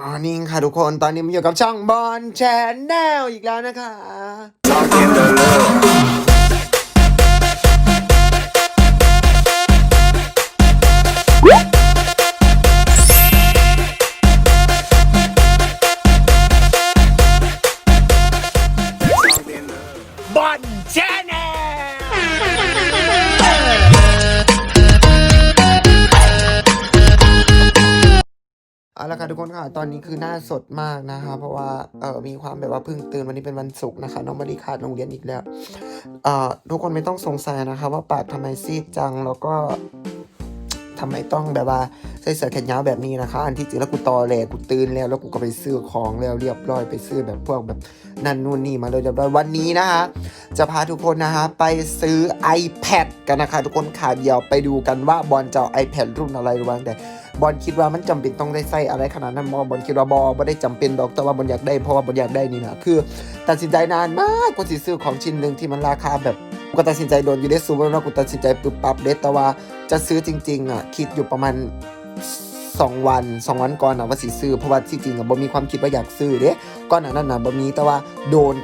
มอร์นิ่งค่ะทุกคนตอนนี้มาอยู่กับช่องบอลแชนแนลอีกแล้วนะคะ แล้วค่ะทุกคนค่ะ ตอนนี้คือหน้าสดมากนะคะ เพราะว่าเออมีความแบบว่าเพิ่งตื่นวันนี้เป็นวันศุกร์นะคะ น้องมารีขาดโรงเรียนอีกแล้วเอ่อทุกคนไม่ต้องสงสัยนะคะ ว่าปากทำไมซีดจังแล้วก็ทำไมต้องแบบว่า ใส่เสื้อแขนยาวแบบนี้นะคะ อันที่จริงแล้วกูตอแหลกูตื่นแล้วแล้วกูก็ไปซื้อของแล้วเรียบร้อยไปซื้อแบบพวกแบบนั่นนู่นนี่มาเลยเรียบร้อยวันนี้นะคะจะพาทุกคนนะคะไปซื้อ iPad กันนะคะ ทุกคนค่ะเดี๋ยวไปดูกันว่าบอลจะเอา iPad รุ่นอะไรวางแต่บอลคิดว่ามันจำเป็นต้องได้ใส่อะไรขนาดนั้นบอบอลคิดว่าบอไม่ได้จำเป็นดอกแต่ว่าบอลอยากได้เพราะว่าบอลอยากได้นี่นะคือ ตัดสินใจนานมากกว่าสิซื้อของชิ้นหนึ่งที่มันราคาแบบก็ตัดสินใจโดนยู่ได้สูงแล้วกูตัดสินใจปึ๊บปั๊บเด็ดแต่ว่าจะซื้อจริงๆอะคิดอยู่ประมาณ สองวันสองวันก่อนนะว่าสิซื้อเพราะว่าจริงอะบ่มีความคิดว่าอยากซื้อเด้ก่อนหน้านั้นนะบ่มีแต่ว่าโดน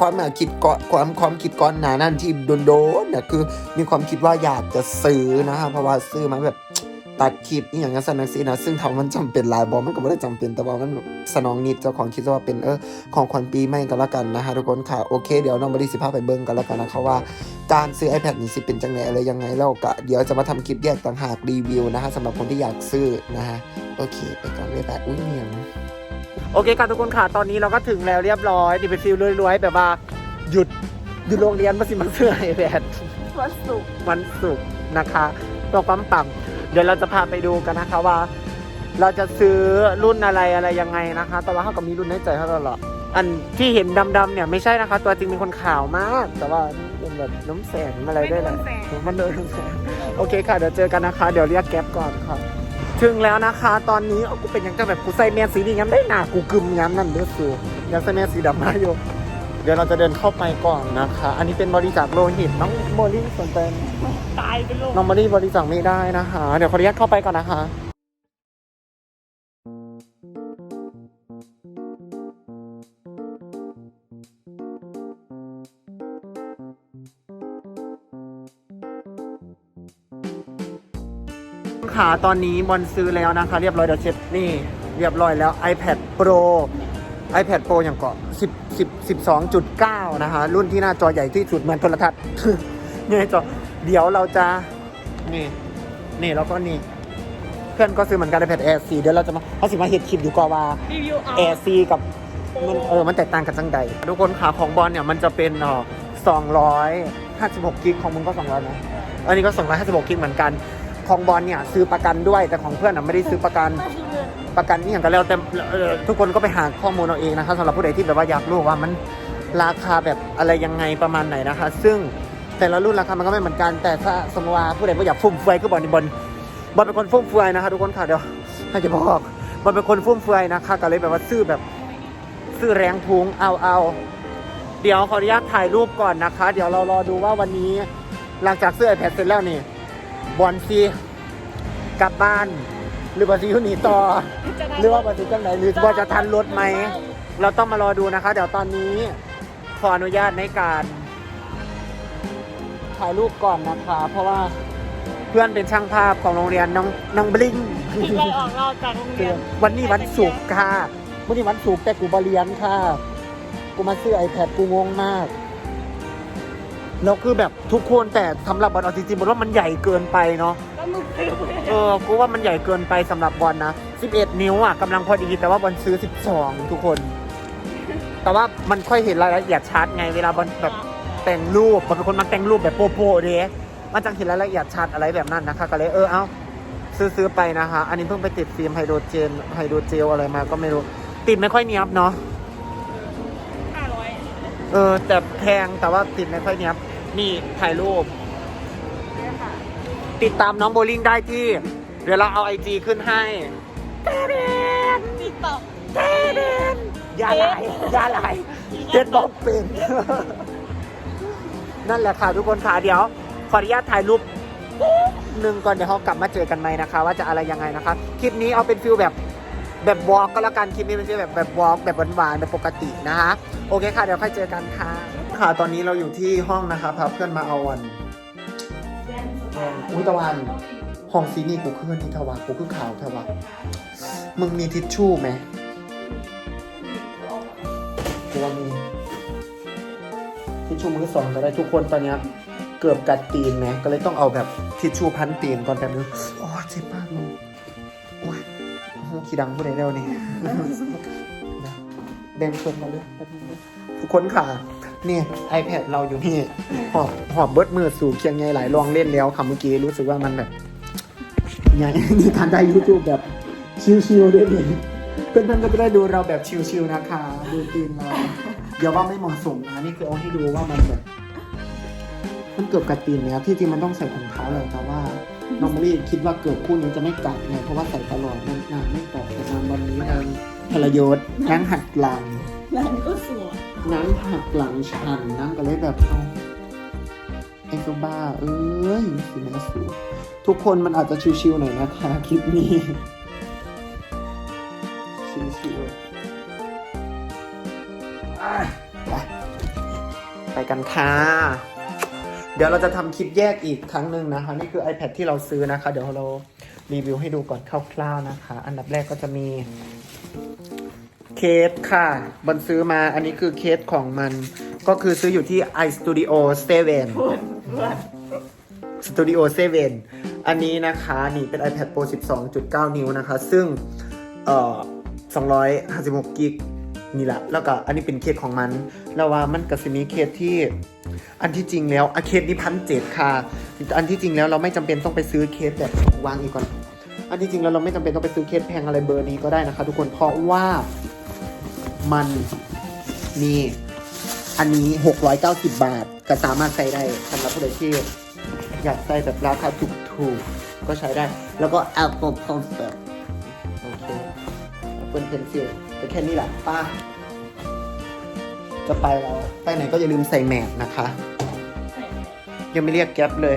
ความคิดก่อนความความคิดก่อนหน้านั้นที่โดนโดนเนี่ยคือมีความคิดว่าอยากจะซื้อนะฮะเพราะว่าซื้อมาแบบ ตัดคลิปอหย่างนั้นสนักซีนะซึ่งทำมันจำเป็นหลายบอมันก็ไม่ได้จำเป็นแต่ว่ามันสนองนิดเจ้าของคิดว่าเป็นเออของขวัญปีใหม่กันละกันนะฮะทุกคนค่ะโอเคเดี๋ยวน้องบริสิภาพไปเบิ่งกันละกันนะคะว่า การซื้อ iPad นี่สิเป็นจังไงอะไรยังไงแล้วก็เดี๋ยวจะมาทำคลิปแยกต่างหากรีวิวนะฮะสำหรับคนที่อยากซื้อนะฮะโอเคไปก่อนเลยแบบอุ้ยเมียงโอเคค่ะทุกคนค่ะตอนนี้เราก็ถึงแล้วเรียบร้อยนี่เป็นฟิลรวยๆแบบว่าหยุดหยุดโรงเรียนมาสิมาซื้อ iPad วันศุกร์วันศุกร์นะคะตัวปั๊มปั๊ม เดี๋ยวเราจะพาไปดูกันนะคะว่า เราจะซื้อรุ่นอะไรอะไรยังไงนะคะ แต่ว่าเขาก็มีรุ่นในใจเขาแล้วหรออันที่เห็นดำๆเนี่ยไม่ใช่นะคะ ตัวจริงเป็นคนขาวมาก แต่ว่าเป็นแบบน้ำแสงอะไรด้วยแหละมันเลยน้ำแสงโอเคค่ะเดี๋ยวเจอกันนะคะ เดี๋ยวเรียกแก๊ปก่อนค่ะถึงแล้วนะคะ ตอนนี้เอากูเป็นยังจะแบบกูใส่แมสสีนี้ย้ำได้หนากูกึมย้ำนั่นเด้อสูยังใส่แมสสีดำมาอยู่ เดี๋ยวเราจะเดินเข้าไปก่อนนะคะ อันนี้เป็นบริจาคโลหิตน้องโมลี่สนใจไหมตายไปโลกน้องมารีบริจาคไม่ได้นะคะ เดี๋ยวขออนุญาตเข้าไปก่อนนะคะขาตอนนี้บอลซื้อแล้วนะคะ เรียบร้อยเดี๋ยวเช็ดนี่ เรียบร้อยแล้ว iPad Pro iPad Pro อย่างเกาะ10 10 12.9 นะคะรุ่นที่หน้าจอใหญ่ที่สุดเหมือนโทรทัศน์นี่จอเดี๋ยวเราจะ นี่ นี่แล้วก็นี่ เพื่อนก็ซื้อเหมือนกัน iPad Air 4 เดี๋ยวเราจะมาเขาสิมาเห็ดคลิปอยู่ก่อนว่า รีวิวเอา Air 4 กับมันเออ มันแตกต่างกันจังใด ทุกคนขาของบอลเนี่ยมันจะเป็นเอ่อ256กิกของมึงก็200นะ อันนี้ก็256กิกเหมือนกัน ของบอลเนี่ยซื้อประกันด้วยแต่ของเพื่อนอะไม่ได้ซื้อประกัน ก็คือเงิน ประกันนี่อย่างกันแล้วแต่ทุกคนก็ไปหาข้อมูลเอาเองนะคะสำหรับผู้ใดที่แบบว่าอยากรู้ว่ามันราคาแบบอะไรยังไงประมาณไหนนะคะ ซึ่งแต่ละรุ่นราคามันก็ไม่เหมือนกันแต่ถ้าสมมติว่าผู้ใดไม่อยากฟุ่มเฟือยคือบอลนี่บอลบอลเป็นคนฟุ่มเฟือยนะคะทุกคนค่ะเดี๋ยวให้จะบอกบอลเป็นคนฟุ่มเฟือยนะคะก็เลยแบบว่าซื้อแบบซื้อแรงพุงเอาเอาเดี๋ยวขออนุญาตถ่ายรูปก่อนนะคะ เดี๋ยวเรารอดูว่าวันนี้หลังจากซื้อไอแพดเสร็จแล้วนี่บอลซีกลับบ้าน หรือบอลซีอยู่นี่ต่อ หรือว่าบริษัทจังไหนหรือว่าจะทันรถไหม เราต้องมารอดูนะคะ เดี๋ยวตอนนี้ ขออนุญาตในการถ่ายรูปก่อนนะคะ เพราะว่าเพื่อนเป็นช่างภาพของโรงเรียนน้องน้องบลิงไล่ออกเราจากโรงเรียนวันนี้วันศุกร์ค่ะวันนี้วันศุกร์แต่กูบเรียนค่ะ กูมาซื้อ iPad กูงงมากแล้วคือแบบทุกคนแต่สำหรับบอลเอาจริงๆบอลว่ามันใหญ่เกินไปเนาะก็ มึงซื้อไปเออกูว่ามันใหญ่เกินไปสำหรับบอลนะ 11 นิ้วอะกำลังพอดีแต่ว่าบอลซื้อ 12 ทุกคน แต่ว่ามันค่อยเห็นรายละเอียดชัดไงเวลาบอลแบบแต่งรูปบอลเป็นคนมันแต่งรูปแบบโปะๆเด้มันจังเห็นรายละเอียดชัดอะไรแบบนั้นนะคะก็เลยเออเอาซื้อซื้อไปนะคะ อันนี้เพิ่งไปติดฟิล์มไฮโดรเจนไฮโดรเจลอะไรมาก็ไม่รู้ ติดไม่ค่อยเนียบเนาะห้าร้อยเออแต่แพงแต่ว่าติดไม่ค่อยเนียบนี่ถ่ายรูปเนี่ยค่ะ ติดตามน้องโบลิ่งได้ที่ เดี๋ยวเราเอาไอจีขึ้นให้ติ๊กต็อกยาลายยาลายเจ็ดบอกเป็น นั่นแหละค่ะทุกคนค่ะเดี๋ยว ขออนุญาตถ่ายรูปหนึ่งก่อนเดี๋ยวเขากลับมาเจอกันใหม่นะคะ ว่าจะอะไรยังไงนะคะ คลิปนี้เอาเป็นฟิลแบบแบบวอล์กก็แล้วกันคลิปนี้มันจะแบบแบบวอล์กแบบหวานๆแบบปกตินะคะ โอเคค่ะ เดี๋ยวค่อยเจอกันค่ะค่ะตอนนี้เราอยู่ที่ห้องนะคะพาเพื่อนมาเอาวัน อุ้ยตะวันห้องซีนี่กูขึ้นนี่ทวากูขึ้นข่าวทวามึงมีทิชชู่ไหมกูว่ามีทิชชู่มือสองก็ได้ทุกคนตอนเนี้ยเกือบกัดตีนไหมก็เลยต้องเอาแบบทิชชู่พันตีนก่อนแบบนึงโอ้เจ็บมากมึงโอ้ยขี้ดังผู้ใดเร็วนี่แบ่งคนมาเลยแป๊บนึงนะทุกคนค่ะ นี่ iPad เราอยู่นี่ หอบหอบเบิดมือสู่เคียงไงหลายลองเล่นแล้วค่ะเมื่อกี้รู้สึกว่ามันแบบไงนี่การได้ YouTube แบบชิวๆด้วยนี่เพื่อนๆก็จะได้ดูเราแบบชิวๆนะคะ ดูตีนเราเดี๋ยวว่าไม่เหมาะสมนะนี่คือเอาให้ดูว่ามันแบบมันเกือบกัดตีนแล้วที่จริงมันต้องใส่ถุงเท้าเลยแต่ว่าน้องมะลี่คิดว่าเกือบคู่นี้จะไม่กัดไงเพราะว่าใส่ตลอดมันนางไม่กัดแต่นางวันนี้นางพลยศนางหักหลัง นางก็สวยน้ำหักหลังชันน้ำก็เลยแบบเอาไอ้ตัวบ้า เอ้ยสิแม่สูทุกคนมันอาจจะชิวๆหน่อยนะคะคลิปนี้ชิวๆไปไปกันค่ะ เดี๋ยวเราจะทำคลิปแยกอีกครั้งหนึ่งนะคะ นี่คือ iPad ที่เราซื้อนะคะ เดี๋ยวเรารีวิวให้ดูก่อนคร่าวๆนะคะ อันดับแรกก็จะมี เคสค่ะ บันซื้อมาอันนี้คือเคสของมัน ก็คือซื้ออยู่ที่ iStudio 7 Studio 7 อันนี้นะคะ นี่เป็น iPad Pro 12.9 นิ้วนะคะ ซึ่ง เอ่อ 256กิกนี่แหละ แล้วก็อันนี้เป็นเคสของมัน แล้วว่ามันก็จะมีเคสที่อันที่จริงแล้วอะเคสนี้พันเจ็ดค่ะ อันที่จริงแล้วเราไม่จำเป็นต้องไปซื้อเคสแบบวางอีกก่อน อันที่จริงแล้วเราไม่จำเป็นต้องไปซื้อเคสแพงอะไรเบอร์นี้ก็ได้นะคะ ทุกคนเพราะว่า มันมีอันนี้ 690 บาท ก็สามารถใช้ได้สำหรับผู้ใดที่อยากใช้แบบราคาถูกๆ ก็ใช้ได้ แล้วก็ Apple Pencil โอเค Apple Pencil ก็แค่นี้แหละป้าจะไปแล้วไปไหนก็อย่าลืมใส่แมสนะคะ ยังไม่เรียกแก๊ปเลย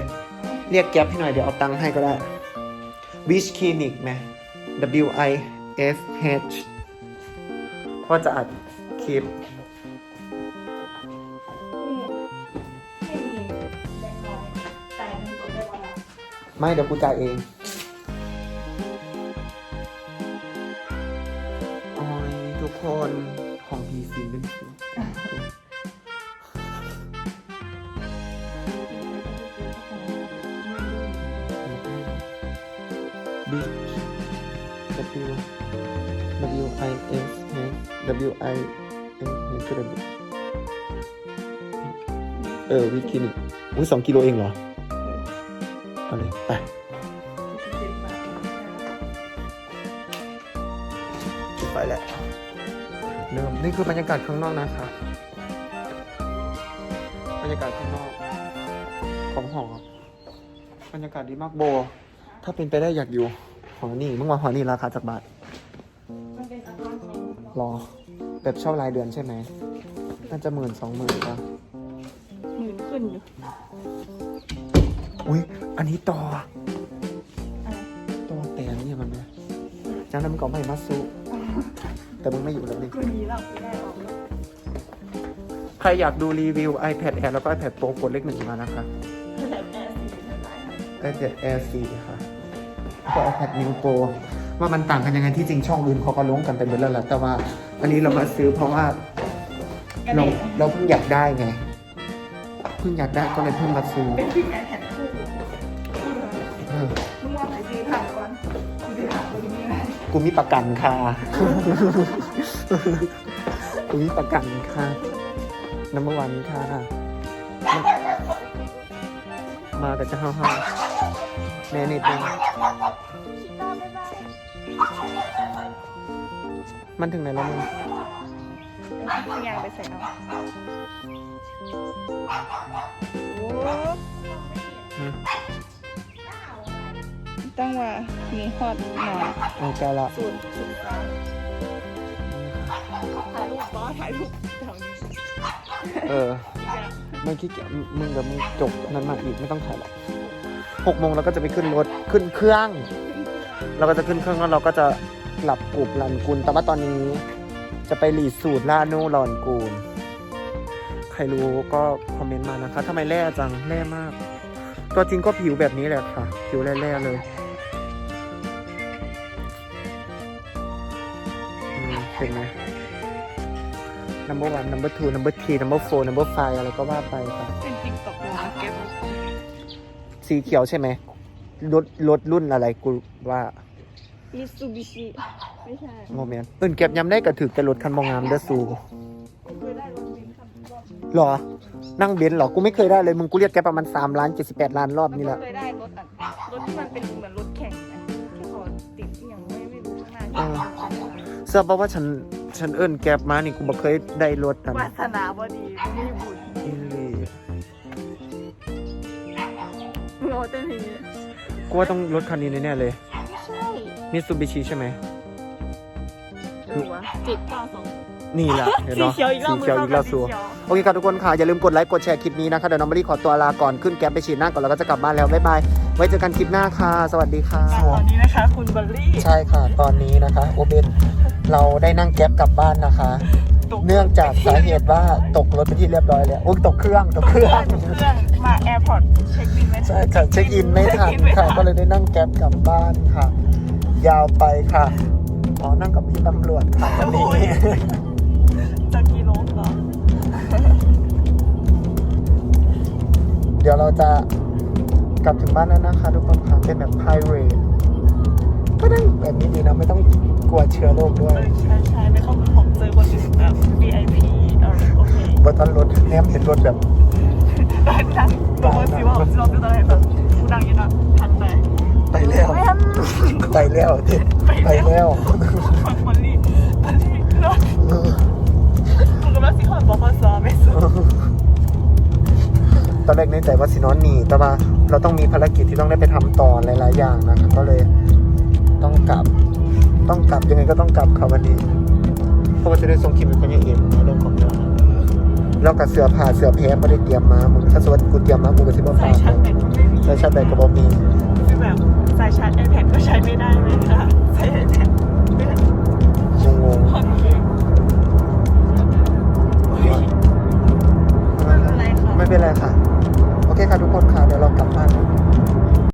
เรียกแก๊ปให้หน่อยเดี๋ยวเอาตังค์ให้ก็ได้ Beach Clinic ไหม W I S H พ่อจะอัดคลิป ไม่เดี๋ยวกูจ่ายเองโอ้ยทุกคนของพีซีเป็นสิบิ๊ก W W I S H W I S H คืออะไรเออวิคินิอุ้ยสองกิโลเองเหรอ เอาเลย ไป ไปแล้วเริ่มนี่คือบรรยากาศข้างนอกนะคะบรรยากาศข้างนอกของหอบรรยากาศดีมากโบ ถ้าเป็นไปได้อยากอยู่ หอนี่เมื่อวานหอนี่ราคาจากบาทรอ แบบเช่ารายเดือนใช่ไหม น่าจะหมื่นสองหมื่นป่ะหมื่นขึ้นอยู่อุ้ยอันนี้ต่อต่อแต่งเนี่ยมันนะจากนั้นมันก็ไม่มาซุแต่มึงไม่อยู่แล้วนี่คืนนี้เราไม่ได้ออกแล้วใครอยากดูรีวิว iPad Air แล้วก็ iPad Pro กดเลขหนึ่งมานะคะ แต่แอร์สีเท่าไหร่อะ iPad Air 4 ค่ะแล้วก็ iPad New Pro ว่ามันต่างกันยังไงที่จริงช่องอื่นเขาก็ลงกันไปหมดแล้วแหละแต่ว่าอันนี้เรามาซื้อเพราะว่ากระเราเด็นเราเพิ่งอยากได้ไงเพิ่งอยากได้ก็เลยเพิ่งมาซื้อเป็นที่แอร์แผ่นคู่เออมึงว่าไหนซื้อผ่านก่อนกูจะถามตัวนี้ไหมกูมีประกันค่ะ กูมีประกันค่ะน้ำวันค่ะ มากับเจ้าห้าแน่นิดนึงมันถึงไหนแล้วมึงพยายามไปใส่เอาโอ้ฮะตั้งว่ามีฮอตหน่อยเอาแกละสูตรสูตรกลางถ่ายรูปก็ถ่ายรูปแถวนี้เออ ไม่ขี้เกียจมึงกับมึงจบนั้นมาอีกไม่ต้องถ่ายหรอก หกโมงเราก็จะไปขึ้นรถขึ้นเครื่อง เราก็จะขึ้นเครื่องแล้วเราก็จะหลับกรุบลันกุลแต่ว่าตอนนี้จะไปรีสูตรล่าโน่ลอนกูล ใครรู้ก็คอมเมนต์มานะคะทำไมแร่จังแร่มาก ตัวจริงก็ผิวแบบนี้แหละค่ะ ผิวแร่ๆเลยเห็นไหม number one number two number three number four number five อะไรก็ว่าไปค่ะเป็นติ๊กต็อกเลยนะเก็บ สีเขียวใช่ไหมรถรถรุ่นอะไรกูว่ามิซูบิชิไม่ใช่โมเมนต์อื่นเก็บยำได้ก็ถือแต่รถคันบองงามเด้อสูเคยได้รถเบนซ์คันรอบนึงหรอ นั่งเบนซ์เหรอ กูไม่เคยได้เลย มึงกูเรียกแกประมาณ3ล้าน78ล้านรอบมันนี่แหก็ละเคยได้รถอะรถที่มันเป็นเหมือนรถแข่งนะที่เขาติดอหย่างไม่ไม่รู้ข้างหน้าที่เสื้อเพราะว่าฉัน ฉันเอิ้นแกบมานี่กูบ่เคยได้รถนั่นวาสนาบ โง่แต่ทีนี้กูว่าต้องรถคันนี้แน่ๆเลยไม่ใช่มิตซูบิชิใช่ไหมดูวะเจ็ดเก้าสอง นี่แหละเห็นสีเนาะเขียวอีกรอบสีเขียวอีกรอบมืสูเท่ากับโอเคครับทุกคนค่ะ อย่าลืมกดไลค์ กดแชร์คลิปนี้นะคะ เดี๋ยวน้องมารีขอตัวลาก่อนขึ้นแก๊ปไปฉีดหน้าก่อนแล้วก็จะกลับบ้านแล้ว บ๊ายบาย ไว้เจอกันคลิปหน้าค่ะ สวัสดีค่ะ ตอนนี้นะคะ คุณบัลลี่ ใช่ค่ะ ตอนนี้นะคะ โอเบนเราได้นั่งแก๊ปกลับบ้านนะคะ ตกเนื่องจากสาเหตุว่าตกรถไปนที่เรียบร้อยแล้วโอ้ยตกเครื่องตกเครื่องตกเครื่องมาแอร์พอร์ตเช็คบินไหมใช่ค่ะเช็คอินไม่ทันเช็คอินไม่ค่ะทันก็เลยได้นั่งแก๊ปกลับบ้านค่ะ ยาวไปค่ะอ๋อนั่งกับพี่ตำรวจค่ะวันนี้จะกี่โลเหรอเดี๋ยวเราจะกลับถึงบ้านแล้วนะคะ ทุกคนค่ะเป็นแบบ private ก็นั่งแบบนี้ดีนะไม่ต้อง กลัวเชื้อโรคด้วยเออใช่ใช่ไม่เข้าเหมือนผมเจอคนอื่นแบบ VIP เออโอเคบนต้นรถแนมเห็นรถแบบได้ดังตัวสิว่าผมจะเป็นอะไรแบบกูดังอยังนะทันไปไปแล้วแม่นไปแล้วเด็ดไปแล้วคนคนนี้คนนี้รถกูกำลังสิขอนบอกภาษาไม่สุดตอนแรกในใจว่าสินอนหนีแต่ว่าเราต้องมีภารกิจที่ต้องได้ไปทำต่อหลายๆอย่างนะครับก็เลยต้องกลับ ต้องกลับยังไงก็ต้องกลับครับวันนี้เพราะว่าจะได้ส่งคลิปไปคนยังเอ็มเรื่องของเราแล้กับเสือผ่าเสือแพ้ไม่ได้เตรียมมามึงถ้าสวัสดิ์กูเตรียมมากูก็สิบ่ผ่าใช้ชาร์จแบตก็บอมีคือแบบสายชาร์จ iPad ก็ใช้ไม่ได้ไหมคะใช้ iPad งงไม่เป็นไรค่ะ โอเคค่ะทุกคนค่ะ เดี๋ยวเรากลับบ้าน